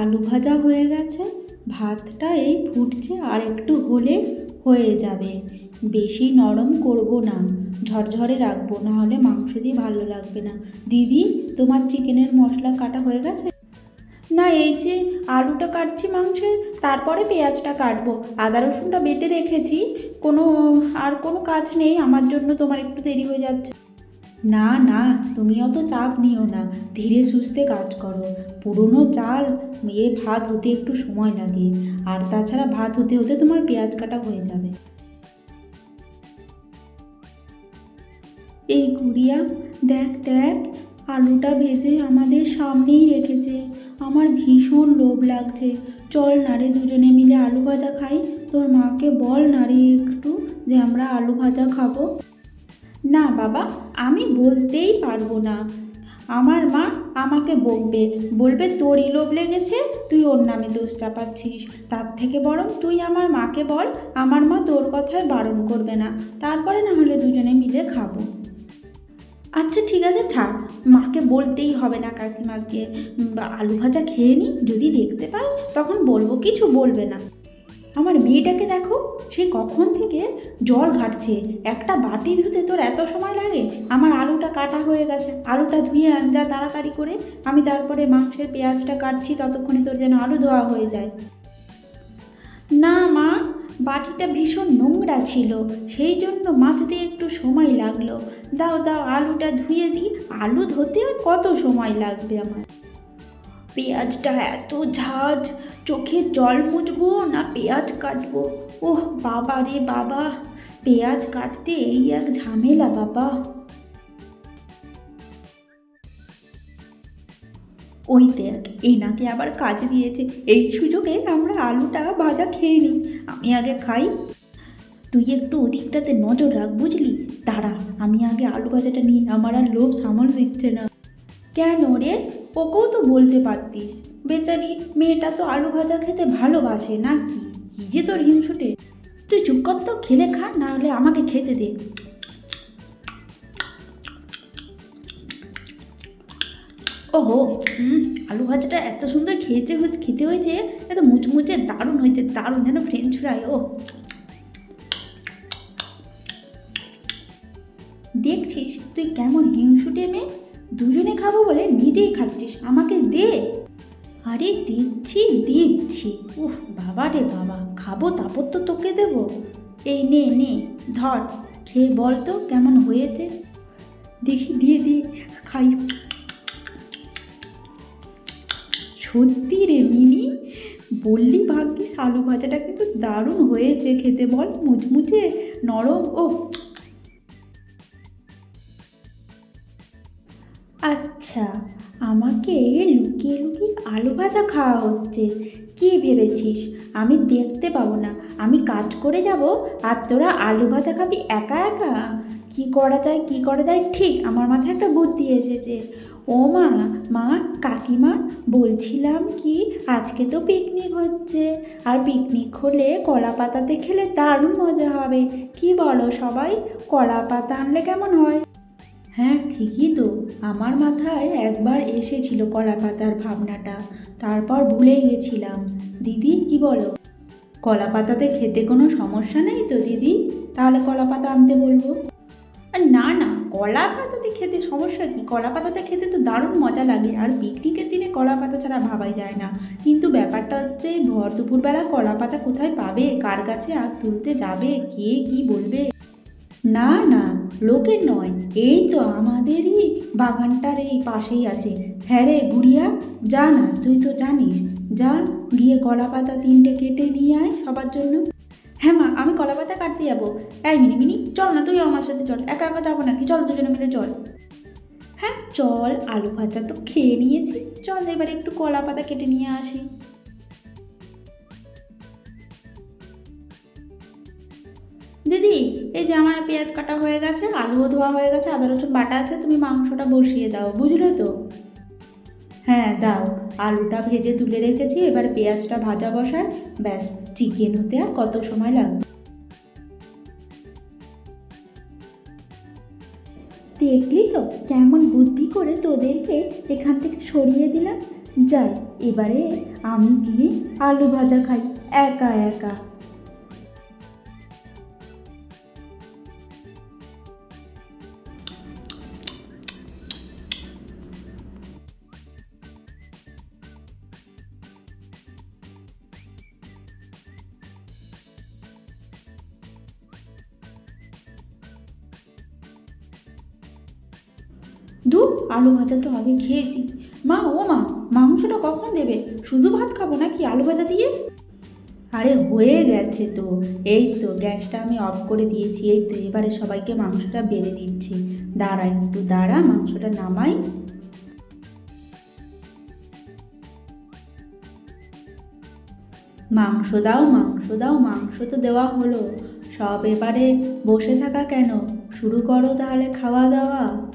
আলু ভাজা হয়ে গেছে। ভাতটা এই ফুটছে আর একটু হলে হয়ে যাবে। বেশি নরম করব না। ঝরঝরে রাখব না হলে মাংস দিয়ে ভালো লাগবে না। দিদি, তোমার চিকেনের মশলা কাটা হয়ে গেছে? না, এই যে আলুটা কাটছি মাংসের, তারপরে পেঁয়াজটা কাটবো। আদা রসুনটা বেটে রেখেছি। কোনো, আর কোনো কাজ নেই। আমার জন্য তোমার একটু দেরি হয়ে যাচ্ছে। না না, তুমি অত চাপ নিও না, ধীরে সুস্থে কাজ করো। পুরনো চাল এ ভাত হতে একটু সময় লাগে, আর তাছাড়া ভাত হতে হতে তোমার পেঁয়াজ কাটা হয়ে যাবে। এই গুড়িয়া, দেখ দেখ, আলুটা ভেজে আমাদের সামনেই রেখেছে। আমার ভীষণ লোভ লাগছে। চল না রে দুজনে মিলে আলু ভাজা খাই। তোর মাকে বল না একটু যে আমরা আলু ভাজা খাব। না, বাবা, আমি বলতেই পারব না। আমার মা আমাকে বকবে। বলবে, তোরই লোভ লেগেছে, তুই ওর নামে দোষ চাপাচ্ছিস। তার থেকে বরং তুই আমার মাকে বল, আমার মা তোর কথায় বারণ করবে না। তারপরে না হলে দুজনে মিলে খাব। আচ্ছা ঠিক আছে ছাড় মাকে বলতেই হবে না কাকিমাকে। আলু ভাজা খেয়ে নি, যদি দেখতে পাই, তখন বলব, কিছু বলবে না। আমার মেয়েটাকে দেখো, সে কখন থেকে জল ঘাটছে। একটা বাটি ধুতে তোর এত সময় লাগে? আমার আলুটা কাটা হয়ে গেছে। আলুটা ধুয়ে আন যা তাড়াতাড়ি করে আমি তারপরে মাংসের পেঁয়াজটা কাটছি, ততক্ষণে তোর যেন আলু ধোয়া হয়ে যায়। না মা, বাটিটা ভীষণ নোংরা ছিল, সেই জন্য মাজতে একটু সময় লাগল। দাও দাও, আলুটা ধুয়ে দিই। আলু ধুতে কত সময় লাগবে আমার? পেঁয়াজটা এত ঝাঁজ, চোখে জল মুছবো না পেঁয়াজ কাটবো? ওহ, বাবা রে বাবা, পেঁয়াজ কাটতে এই এক ঝামেলা বাবা। ওই দেখ, এনাকে আবার কাজ দিয়েছে। এই সুযোগে আমরা আলুটা ভাজা খেয়ে নিই, আমি আগে খাই। তুই একটু ওদিকটাতে নজর রাখ, বুঝলি? দাঁড়া, আমি আগে আলু ভাজাটা নিই, আমার আর লোভ সামাল দিচ্ছে না। কেন রে? ওকেও তো বলতে পারতিস। বেচারি মেয়েটা তো আলু ভাজা খেতে ভালোবাসে নাকি? কি যে তোর হিংসুটে। তুই চুপ কর তো, খেলে খা না হলে আমাকে খেতে দে। ওহো, হুম, আলু ভাজাটা এত সুন্দর খেয়েছে খেতে হয়েছে, এত মুচমুচে দারুণ হয়েছে, দারুণ যেন ফ্রেঞ্চ ফ্রাই ও। দেখছিস, তুই কেমন হিংসুটে মেয়ে? দুজনে খাব বলে নিজেই খাচ্ছিস, আমাকে দে। আরে দিচ্ছি দিচ্ছি। উফ, বাবা রে বাবা, খাব, তারপর তো তোকে দেবো। এই নে নে, ধর, খেয়ে বল তো কেমন হয়েছে। দেখি, দিয়ে দিয়ে, খাই। সত্যি রে মিনি বললি ভাগ্যিস আলু ভাজাটা কিন্তু দারুণ হয়েছে, খেতে বল, মুচমুচে, নরম ও আচ্ছা আমাকে লুকিয়ে লুকিয়ে আলু ভাজা খাওয়া হচ্ছে। কি ভেবেছিস? আমি দেখতে পাবো না। আমি কাজ করে যাব আর তোরা আলু ভাজা খাবি একা একা? কি করা যায়, কি করা যায়? ঠিক, আমার মাথায় একটা বুদ্ধি এসেছে। ও মা মা, কাকিমা, বলছিলাম কি আজকে তো পিকনিক হচ্ছে। আর পিকনিক হলে কলা পাতাতে খেলে দারুণ মজা হবে। কি বলো সবাই? কলা পাতা আনলে কেমন হয়? হ্যাঁ ঠিকই তো। আমার মাথায় একবার এসেছিল কলা পাতার ভাবনাটা। তারপর ভুলেই গেছিলাম। দিদি, কি বলো? কলা পাতাতে খেতে কোনো সমস্যা নেই তো, দিদি? তাহলে কলা পাতা আনতে বলব? আর না না, কলা পাতাতে খেতে সমস্যা কি? কলা পাতাতে খেতে তো দারুণ মজা লাগে। আর পিকনিকের দিনে কলা পাতা ছাড়া ভাবাই যায় না। কিন্তু ব্যাপারটা হচ্ছে, ভর দুপুরবেলা কলা পাতা কোথায় পাবে? কার কাছে আর তুলতে যাবে? কে কি বলবে? না না, লোকের নয়, এই তো আমাদেরই বাগানটার এই পাশেই আছে। হ্যাঁ রে গুড়িয়া, যা না, তুই তো জানিস যা গিয়ে কলা পাতা তিনটে কেটে নিয়ে আয় সবার জন্য। হ্যাঁ মা, আমি কলা পাতা কাটতে যাব। এই মিনি মিনি, চল না, তুই আমার সাথে চল, একা একা যাব নাকি? চল দুজনে মিলে চল। হ্যাঁ চল, আলু ভাজা তো খেয়ে নিয়েছি। চল এবার একটু কলা পাতা কেটে নিয়ে আসি। দিদি এই যে আমার পেঁয়াজ কাটা হয়ে গেছে, আলুও ধোয়া হয়ে গেছে, আদা, রসুন বাটা আছে, তুমি মাংসটা বসিয়ে দাও, বুঝলে তো? হ্যাঁ দাও। আলুটা ভেজে তুলে রেখেছি, এবার পেঁয়াজটা ভাজা বসায়, ব্যাস চিকেন হতে আর কত সময় লাগবে? দেখলি তো, কেমন বুদ্ধি করে তোদেরকে এখান থেকে সরিয়ে দিলাম। যাই, এবারে আমি গিয়ে আলু ভাজা খাই, একা একা। দু, আলু ভাজা তো আগে খেয়েছি। মা, ও মা, মাংসটা কখন দেবে? শুধু ভাত খাব নাকি আলু ভাজা দিয়ে? আরে হয়ে গেছে তো। এই তো, গ্যাসটা আমি অফ করে দিয়েছি। এই তো, এবারে সবাইকে মাংসটা বেড়ে দিচ্ছি। দাঁড়া একটু, দাঁড়া, মাংসটা নামাই। মাংস দাও মাংস দাও, মাংস তো দেওয়া হলো। সব এবারে বসে থাকা কেন? শুরু করো তাহলে খাওয়া দাওয়া।